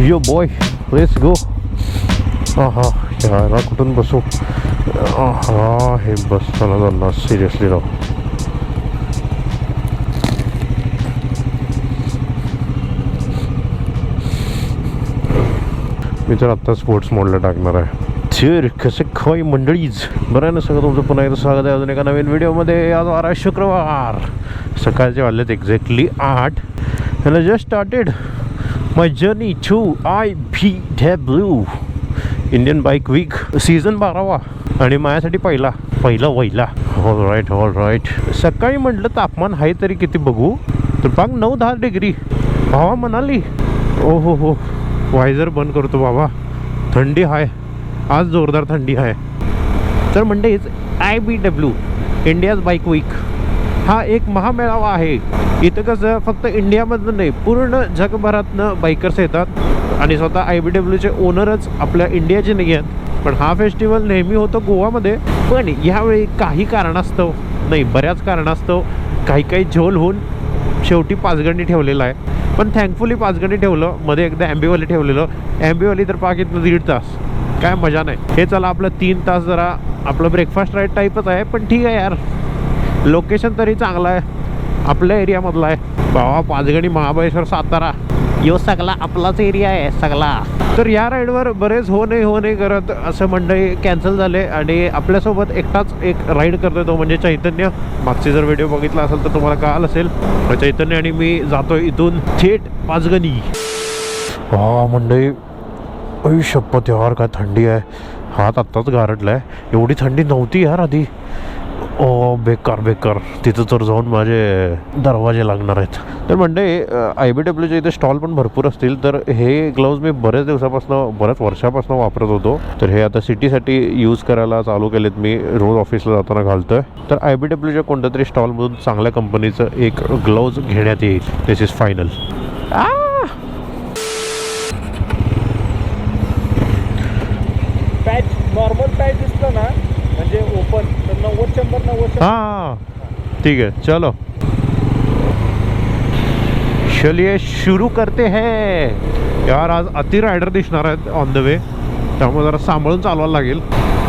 Yo boy let's go हा याला कुठून बसू हा हे बसताना जाणार सिरियसली राव मी तर आत्ता स्पोर्ट्स मोडला टाकणार आहे तर कसं काय मंडळीच बरं आहे ना सगळं तुमचं पुन्हा एकदा स्वागत आहे अजून एका नवीन व्हिडिओमध्ये आज वार शुक्रवार सकाळचे वाजलेत एक्झॅक्टली आठ आणि just started my journey to I V W Indian bike week season बारावा. आणि माझ्यासाठी पहिला. पहिला वहिला ऑल राईट ऑल राईट सकाळी म्हटलं तापमान आहे तरी किती बघू? तर पाग नऊ दहा डिग्री. भावा म्हणाली ओ हो हो वायझर बंद करतो बाबा थंडी आहे आज जोरदार थंडी आहे तर Mondays I B W India's bike week हा एक महामेळावा आहे. इथं कसं फक्त इंडियामधनं नाही पूर्ण जगभरातनं बाईकर्स येतात. आणि स्वतः आय बी डब्ल्यूचे ओनरच आपल्या इंडियाचे नाही आहेत. पण हा फेस्टिवल नेहमी होतो गोवामध्ये. पण यावेळी काही कारणास्तव नाही बऱ्याच कारणास्तव काही काही झोल होऊन शेवटी पाचगणी ठेवलेला आहे. पण थँकफुली पाचगणी ठेवलं मध्ये एकदा ॲम्बीवाली ठेवलेलं. ॲम्बिवाली तर पाकितनं दीड तास. काय मजा नाही. हे चला आपलं तीन तास जरा आपलं ब्रेकफास्ट राईट टाईपच आहे पण ठीक आहे यार. लोकेशन तरी चांगलं आहे. आपल्या एरियामधला आहे. भावा पाचगणी महाबळेश्वर सातारा. यो सगळा आपलाच एरिया आहे सगळा. तर या राईडवर बरेच हो नाही हो नाही करत असं मंडळी कॅन्सल झाले आणि आपल्यासोबत एकटाच एक राईड करतोय तो म्हणजे चैतन्य. मागचे जर व्हिडिओ बघितला असेल तर तुम्हाला कळाल असेल. चैतन्य आणि मी जातोय इथून थेट पाचगणी. हा मंडळी अय शपथ यार काय थंडी आहे? हात आत्ताच गारटला आहे एवढी थंडी नव्हती यार आधी. ओ बेकार बेकार. तिथं तर जाऊन माझे दरवाजे लागणार आहेत. तर म्हणजे आय बी डब्ल्यूचे इथे स्टॉल पण भरपूर असतील तर हे ग्लव्ज मी बऱ्याच दिवसापासून बऱ्याच वर्षापासून वापरत होतो. तर हे आता सिटीसाठी यूज करायला चालू केलेत मी रोज ऑफिसला जाताना घालतोय. तर आय बी डब्ल्यूच्या कोणत्या तरी स्टॉलमधून चांगल्या कंपनीचं एक ग्लव्ज घेण्यात येईल. This is final normal patch दिसलं ना हाँ ठीक है चलो. चलिए शुरू करते हैं. यार आज अति रायडर दिसणार आहेत ऑन द वे त्यामुळे जरा सांभाळून चालवायला लागेल.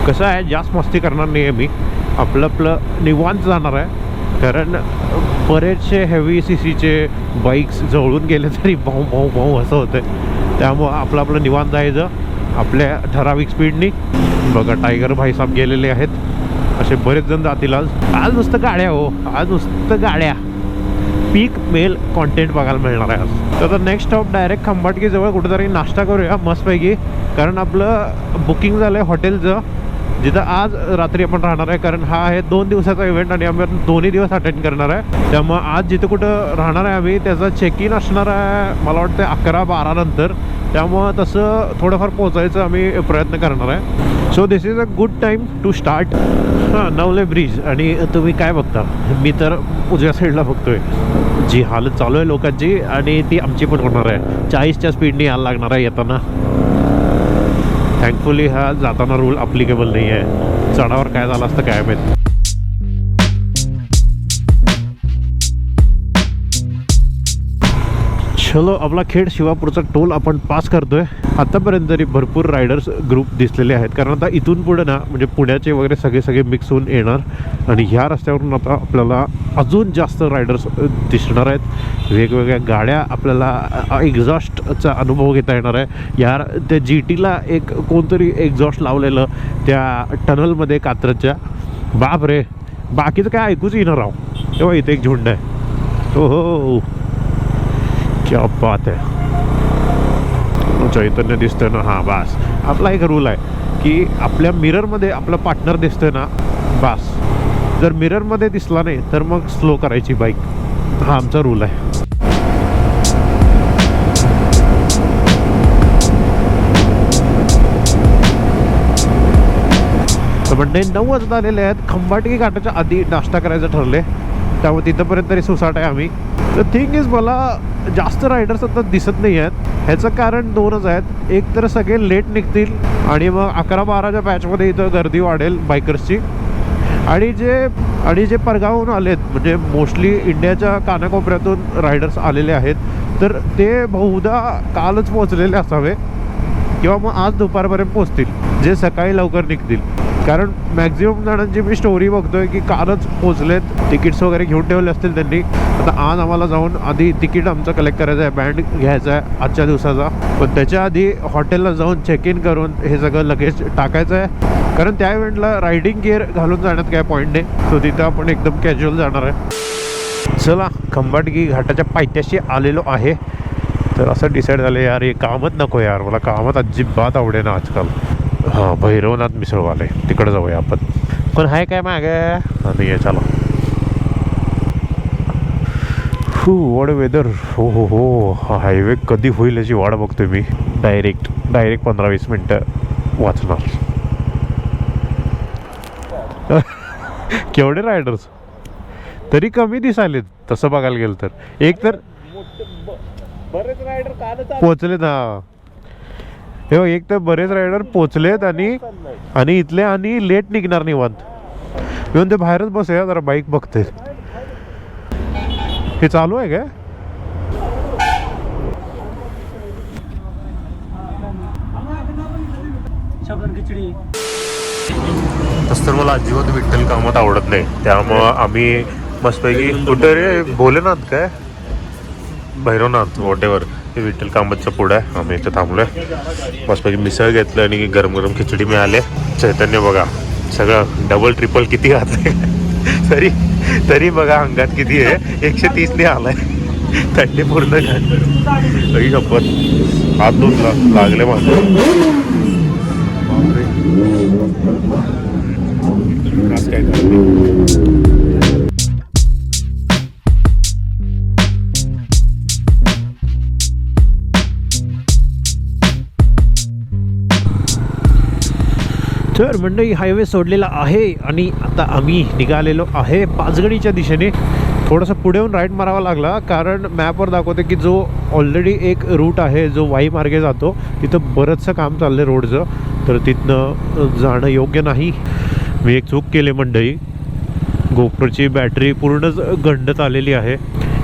कसं आहे जास्त मस्ती करणार नाही आहे मी. आपलं आपलं निवांत जाणार आहे. कारण बरेचसे हेवी सी सीचे बाईक्स जवळून गेले तरी भाऊ भाऊ भाऊ असं होतं त्यामुळं आपलं आपलं निवांत जायचं. आपल्या ठराविक स्पीडनी बघा टायगर भाईसाहेब गेलेले आहेत. असे बरेच जण जातील आज. आज नुसतं गाड्या हो. आज नुसतं गाड्या. पीक मेल कॉन्टेंट बघायला मिळणार आहे आज. तर आता नेक्स्ट स्टॉप डायरेक्ट खंबाटकीजवळ कुठेतरी नाश्ता करूया मस्तपैकी. कारण आपलं बुकिंग झालं आहे हॉटेलचं. जिथं आज रात्री आपण राहणार आहे. कारण हा आहे दोन दिवसाचा इव्हेंट आणि आम्ही दोन्ही दिवस अटेंड करणार आहे. त्यामुळं आज जिथं कुठं राहणार आहे आम्ही त्याचा चेक इन असणार आहे मला वाटतं अकरा बारा नंतर. त्यामुळं तसं थोडंफार पोहोचायचं आम्ही प्रयत्न करणार आहे. So this is a good time to start हां नवले ब्रिज आणि तुम्ही काय बघता? मी तर उजव्या साईडला बघतोय. जी हालत चालू आहे लोकांची आणि ती आमची पण होणार आहे. चाळीसच्या स्पीडने यायला लागणार आहे येताना. थँकफुली हा जाताना रूल अप्लिकेबल नाही आहे चढावर काय झालं असतं काय माहीत. चलो आपला खेड शिवापूरचा टोल आपण पास करतोय. आतापर्यंत तरी भरपूर रायडर्स ग्रुप दिसलेले आहेत. कारण आता इथून पुढे ना म्हणजे पुण्याचे वगैरे सगळे सगळे मिक्स होऊन येणार. आणि ह्या रस्त्यावरून आता आपल्याला अजून जास्त रायडर्स दिसणार आहेत. वेगवेगळ्या गाड्या आपल्याला एक्झॉस्टचा अनुभव घेता येणार आहे. या त्या जी टीला एक कोणतरी एक्झॉस्ट लावलेलं त्या टनलमध्ये कात्रच्या. बाप रे बाकीचं काय ऐकूच येणार आहो तेव्हा इथे एक झुंड आहे. हो हो क्या बात आहे चैतन्य दिसतंय ना. हां बास. आपला एक रूल आहे की आपल्या मिररमध्ये आपला पार्टनर दिसतोय ना बास. जर मिररमध्ये दिसला नाही तर मग स्लो करायची बाईक हा आमचा रूल आहे. तर म्हणजे नऊ वाजता आलेले आहेत. खंबाटकी घाटाच्या आधी नाश्ता करायचं ठरले. त्यामुळे तिथंपर्यंत तरी सुसाट आहे आम्ही. तर थिंग इज मला जास्त रायडर्स आता दिसत नाही आहेत. ह्याचं कारण दोनच आहेत. एक तर सगळे लेट निघतील आणि मग अकरा बाराच्या बॅचमध्ये इथं गर्दी वाढेल बायकर्सची. आणि जे आणि जे परगावून आलेत म्हणजे मोस्टली इंडियाच्या कानाकोपऱ्यातून रायडर्स आलेले आहेत तर ते बहुधा कालच पोहोचलेले असावे. किंवा मग आज दुपारपर्यंत पोचतील जे सकाळी लवकर निघतील. कारण मॅक्झिमम जणांची मी स्टोरी बघतोय की कालच पोचलेत. तिकीट्स वगैरे घेऊन ठेवले असतील त्यांनी. आता आज आम्हाला जाऊन आधी तिकीट आमचं कलेक्ट करायचं आहे बँड घ्यायचा आहे आजच्या दिवसाचा. पण त्याच्या आधी हॉटेलला जाऊन चेक इन करून हे सगळं लगेच टाकायचं आहे कारण त्या इव्हेंटला रायडिंग गिअर घालून जाण्यात काय पॉईंट नाही. सो तिथं आपण एकदम कॅज्युअल जाणार आहे. चला खंबाटगी घाटाच्या पायथ्याशी आलेलो आहे. तर असं डिसाईड झालं यार हे कामच नको यार. मला कामात अजिबात आवडे ना आजकाल. हां भैरवनाथ मिसळवाले. तिकडे जाऊया आपण. पण हाय काय माग? नाही आहे चला. Whoo what weather. हो हो हो. हा हायवे कधी होईल याची वाट बघतोय मी. डायरेक्ट डायरेक्ट पंधरा वीस मिनटं वाचणार. केवढे रायडर्स तरी कमी दिसालेत तसं बघायला गेलं तर. एक तर बरेच रायडर कालच आले. हा हे बघ, एक तर बरेच रायडर पोचलेत आणि. आणि इथले आणि लेट निघणार निवांत. मी म्हणते बाहेरच बसूया जरा बाईक बघते. हे चालू आहे काय? तसं तर मला अजिबात विठ्ठल कामात आवडत नाही. त्यामुळं आम्ही मस्तपैकी कुठं रे? भोलेनाथ काय? भैरवनाथ वॉटेवर हे विठ्ठल कामतचा पुढं आहे. आम्ही इथे थांबलोय. मस्तपैकी मिसळ घेतलं आणि गरम गरम खिचडी मिळाले. चैतन्य बघा सगळं डबल ट्रिपल किती आहे तरी तरी बघा अंगात किती आहे. एकशे तीसने आलाय. थंडी पूर्ण घातली गप्पत हात धुतला लागले माझे. काय तर मंडळी हायवे सोडलेला आहे आणि आता आम्ही निघालेलो आहे पाचगणीच्या दिशेने. थोडंसं पुढे येऊन राईट मारावा लागला कारण मॅपवर दाखवते की जो ऑलरेडी एक रूट आहे जो वाई मार्गे जातो तिथं बरंचसं काम चाललं आहे रोडचं तर तिथनं जाणं योग्य नाही. मी एक चूक केली मंडळी गोप्रोची बॅटरी पूर्णच गंडत आलेली आहे.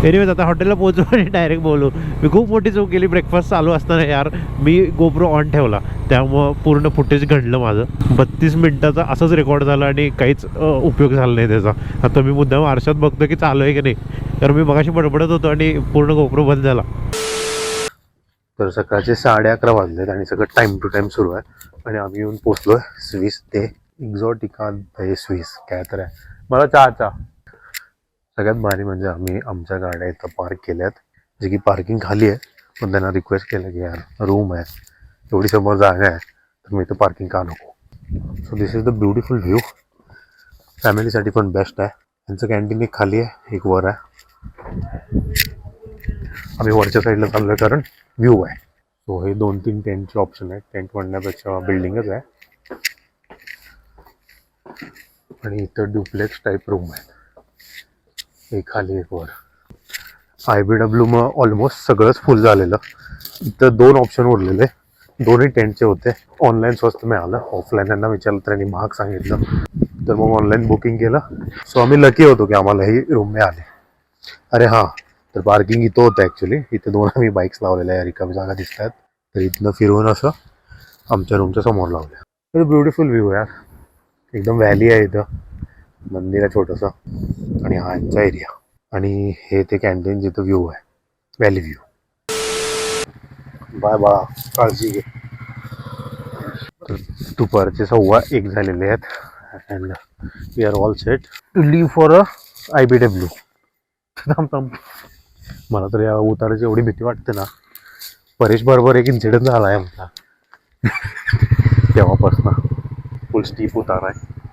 एनिवेज आता हॉटेलला पोहोचू आणि डायरेक्ट बोलू मी खूप मोठी चूक केली. ब्रेकफास्ट चालू असताना यार मी गोप्रो ऑन ठेवला. त्यामुळं पूर्ण फुटेज घडलं माझं. बत्तीस मिनटाचा असंच रेकॉर्ड झाला आणि काहीच उपयोग झाला नाही त्याचा. आता मी मुद्दाम आरशात बघतो की चालू आहे की नाही. कारण मी मगाशी बडबडत होतो आणि पूर्ण गोप्रो बंद झाला. तर सकाळचे साडे अकरा वाजलेत आणि सगळं टाइम टू टाइम सुरू आहे. आणि आम्ही येऊन पोचलोय स्विस ते एक्झॉटिका दे स्विस. काय तर आहे. मला चहा चहा. सगळ्यात भारी म्हणजे आम्ही आमच्या गाड्या इथं पार्क केल्यात. जे की पार्किंग खाली आहे पण त्यांना रिक्वेस्ट केलं की यार रूम आहे. एवढी समोर जागा आहे तर मी इथं पार्किंग का नको? So this is the beautiful view फॅमिलीसाठी पण बेस्ट आहे. त्यांचं कॅन्टीन एक खाली आहे एक वर आहे. आम्ही वरच्या साईडला चाललो आहे कारण व्ह्यू आहे. सो हे दोन तीन टेंटचे ऑप्शन आहेत टेंट म्हणण्यापेक्षा बिल्डिंगच आहे. आणि इथं ड्युप्लेक्स टाईप रूम आहेत एक खाली एक वर. आय बी डब्ल्यू मग ऑलमोस्ट सगळंच फुल झालेलं. इथं दोन ऑप्शन उरलेले. दोन्ही टेंटचे होते. ऑनलाईन स्वस्त मिळालं. ऑफलाईन यांना विचारलं तर त्यांनी महाग सांगितलं. तर मग ऑनलाईन बुकिंग केलं. सो आम्ही लकी होतो की आम्हाला ही रूम मिळाली. अरे हां तर पार्किंग इथं होतं ॲक्च्युली इथे दोन आम्ही बाईक्स लावलेल्या आहे. रिकामी जागा दिसत आहेत तर इथनं फिरवून असं आमच्या रूमच्या समोर लावल्या. ब्युटिफुल व्ह्यू यार. एकदम व्हॅली आहे इथं. मंदिर आहे छोटंसं. आणि हा यांचा एरिया आणि हे ते कॅन्टीन जिथं व्ह्यू आहे. व्हॅली व्ह्यू बाय बाळा काळजी घे. दुपारचे सव्वा एक झालेले आहेत. And we are all set to leave for a I B W थांब थांब. मला तर या उताराची एवढी भीती वाटते ना. परेश बरोबर एक इन्सिडेंट झाला आहे आमचा. तेव्हापासून. फुल स्टीप उतार आहे.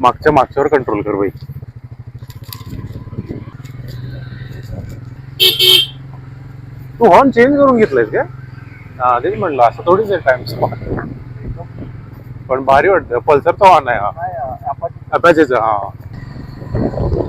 मागच्या मागच्यावर कंट्रोल कर बाई. तू हॉर्न चेंज करून घेतलायस का? हा तेच म्हणलं असं थोडीच आहे टाइम स्पॉट पण भारी वाटतं. पल्सरचा हॉर्न आहे हा. अपॅचेचा हा.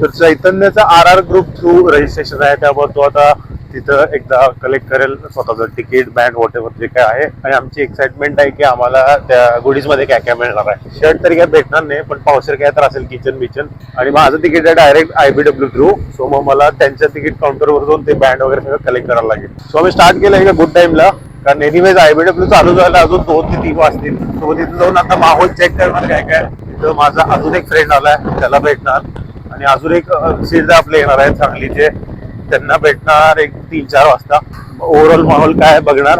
तर चैतन्याचा R R group through registration आहे. त्यामुळे तो आता तिथं एकदा कलेक्ट करेल स्वतःचं तिकीट बँड वॉटेवर जे काय आहे. आणि आमची एक्साइटमेंट आहे की आम्हाला त्या गुडीजमध्ये काय काय मिळणार आहे. शर्ट तरी काय भेटणार नाही पण पावसर काय तर असेल किचन बिचन आणि माझं तिकीट आहे direct I B W through so मग मला त्यांच्या तिकीट काउंटरवर जाऊन ते बँड वगैरे सगळं कलेक्ट करायला लागेल. सो आम्ही स्टार्ट केलं एका गुड टाइमला कारण एनिवेज आय बी डब्ल्यू चालू झालं अजून दोन ते तीन वाजतील. सो तिथे जाऊन आता माहोल चेक करणार काय काय. तिथं माझा अजून एक फ्रेंड आलाय त्याला भेटणार. आणि अजून एक सीट आपले येणार आहेत सांगलीचे. त्यांना भेटणार एक तीन चार वाजता. ओव्हरऑल माहोल काय बघणार.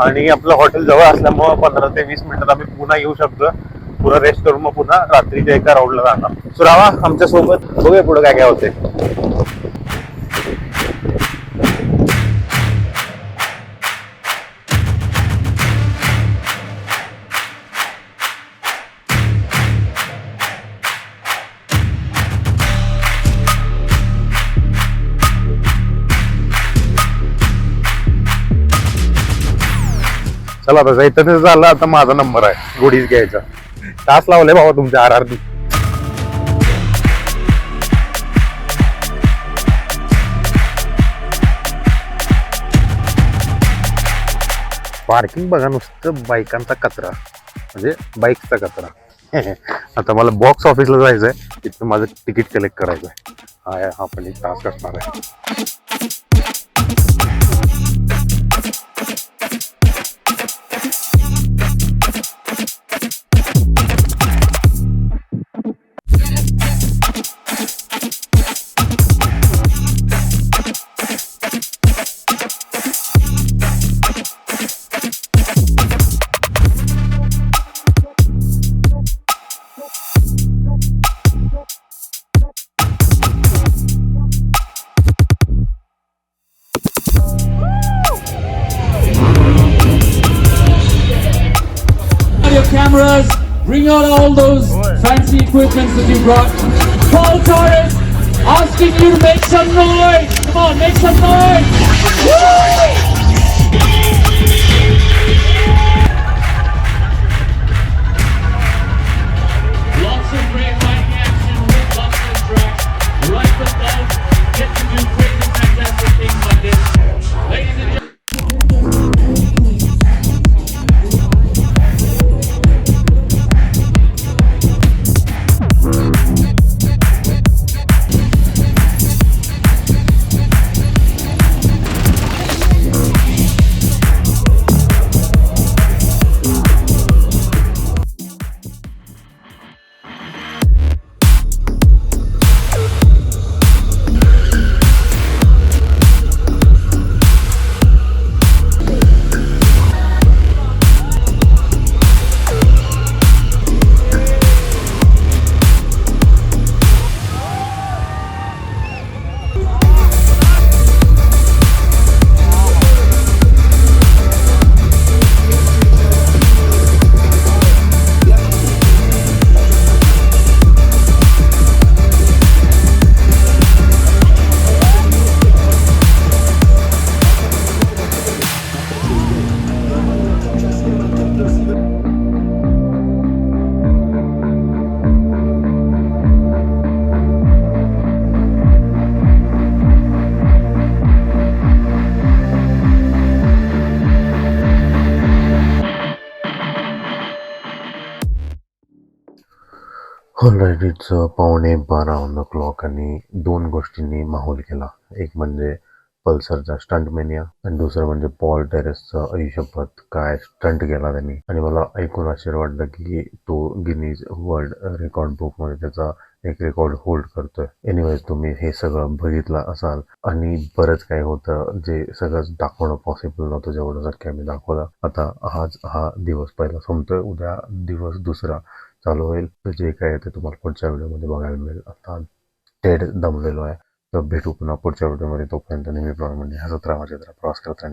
आणि आपलं हॉटेल जवळ असल्यामुळं पंधरा ते वीस मिनिटात आम्ही पुन्हा येऊ शकतो पुन्हा रेस्ट करून मग पुन्हा रात्रीच्या एका राऊंडला जाणार. सुरावा आमच्यासोबत आमच्यासोबत बघूया पुढे काय काय होते चला आता जायचं ते झालं आता माझा नंबर आहे. गुढीच घ्यायचा. तास लावले भावा तुमच्या आर आर पार्किंग बघा नुसतं बाईकांचा कचरा. म्हणजे बाईकचा कचरा. आता मला बॉक्स ऑफिसला जायचं आहे तिथं माझं तिकीट कलेक्ट करायचं आहे हा आपण पण एक तास असणार आहे. Cameras, bring out all those fancy equipments that you brought. Paul Torres asking you to make some noise. Come on, make some noise. Woo! Alright it's पावणे बारा ऑन द क्लॉक आणि दोन गोष्टींनी माहोल केला. एक म्हणजे पल्सरचा स्टंट मेनिया आणि दुसरं म्हणजे पॉल टेरेसचा आयुष्यपत काय स्टंट केला त्यांनी. आणि मला ऐकून आश्चर्य वाटलं की तो गिनीज वर्ल्ड रेकॉर्ड बुकमध्ये त्याचा एक रेकॉर्ड होल्ड करतोय. एनिवेज तुम्ही हे सगळं बघितलं असाल आणि बरंच काही होतं जे सगळंच दाखवणं पॉसिबल नव्हतं जेवढं शक्य आम्ही दाखवलं. आता आज हा दिवस पहिला संपतोय. उद्या दिवस दुसरा. चालू होईल. तर जे काय आहे ते तुम्हाला पुढच्या व्हिडिओमध्ये बघायला मिळेल. आता टेड दमलेलो आहे. तर भेटू पुन्हा पुढच्या व्हिडिओमध्ये. तोपर्यंत नेहमीप्रमाणे हसत राहा माझ्या प्रवास करत